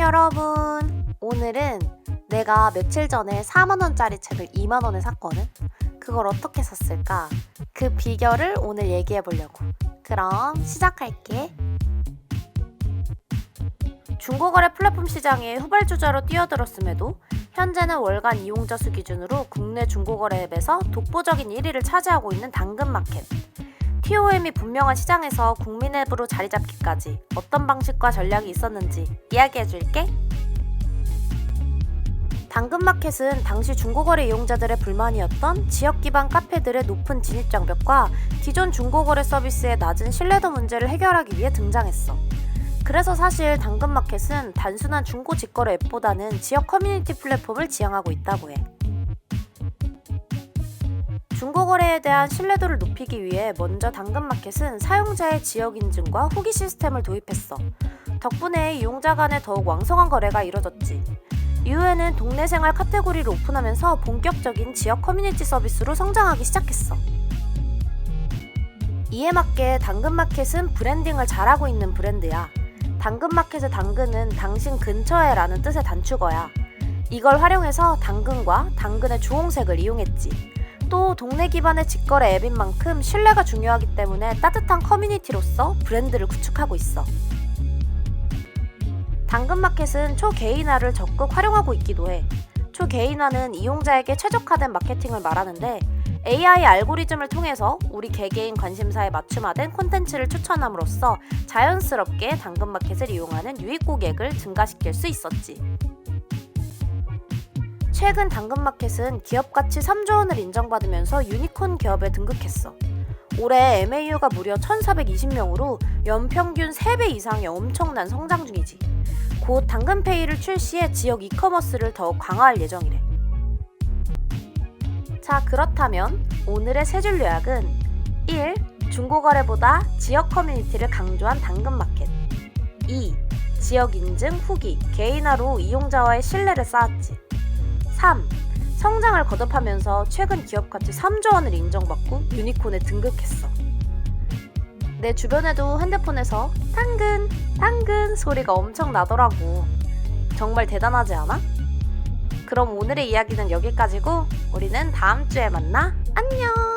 여러분. 오늘은 내가 며칠 전에 4만원짜리 책을 2만원에 샀거든? 그걸 어떻게 샀을까? 그 비결을 오늘 얘기해 보려고. 그럼 시작할게. 중고거래 플랫폼 시장에 후발주자로 뛰어들었음에도 현재는 월간 이용자 수 기준으로 국내 중고거래 앱에서 독보적인 1위를 차지하고 있는 당근마켓. TOM이 분명한 시장에서 국민 앱으로 자리 잡기까지 어떤 방식과 전략이 있었는지 이야기해 줄게. 당근마켓은 당시 중고거래 이용자들의 불만이었던 지역 기반 카페들의 높은 진입 장벽과 기존 중고거래 서비스의 낮은 신뢰도 문제를 해결하기 위해 등장했어. 그래서 사실 당근마켓은 단순한 중고 직거래 앱보다는 지역 커뮤니티 플랫폼을 지향하고 있다고 해. 중고거래에 대한 신뢰도를 높이기 위해 먼저 당근마켓은 사용자의 지역 인증과 후기 시스템을 도입했어. 덕분에 이용자 간에 더욱 왕성한 거래가 이뤄졌지. 이후에는 동네 생활 카테고리를 오픈하면서 본격적인 지역 커뮤니티 서비스로 성장하기 시작했어. 이에 맞게 당근마켓은 브랜딩을 잘하고 있는 브랜드야. 당근마켓의 당근은 당신 근처에 라는 뜻의 단축어야. 이걸 활용해서 당근과 당근의 주홍색을 이용했지. 또 동네 기반의 직거래 앱인 만큼 신뢰가 중요하기 때문에 따뜻한 커뮤니티로서 브랜드를 구축하고 있어. 당근마켓은 초개인화를 적극 활용하고 있기도 해. 초개인화는 이용자에게 최적화된 마케팅을 말하는데 AI 알고리즘을 통해서 우리 개개인 관심사에 맞춤화된 콘텐츠를 추천함으로써 자연스럽게 당근마켓을 이용하는 유입 고객을 증가시킬 수 있었지. 최근 당근마켓은 기업 가치 3조 원을 인정받으면서 유니콘 기업에 등극했어. 올해 MAU가 무려 1,420명으로 연평균 3배 이상의 엄청난 성장 중이지. 곧 당근페이를 출시해 지역 이커머스를 더욱 강화할 예정이래. 자, 그렇다면 오늘의 세 줄 요약은 1. 중고거래보다 지역 커뮤니티를 강조한 당근마켓 2. 지역 인증 후기, 개인화로 이용자와의 신뢰를 쌓았지 3. 성장을 거듭하면서 최근 기업 가치 3조 원을 인정받고 유니콘에 등극했어. 내 주변에도 핸드폰에서 당근, 당근 소리가 엄청 나더라고. 정말 대단하지 않아? 그럼 오늘의 이야기는 여기까지고 우리는 다음 주에 만나. 안녕!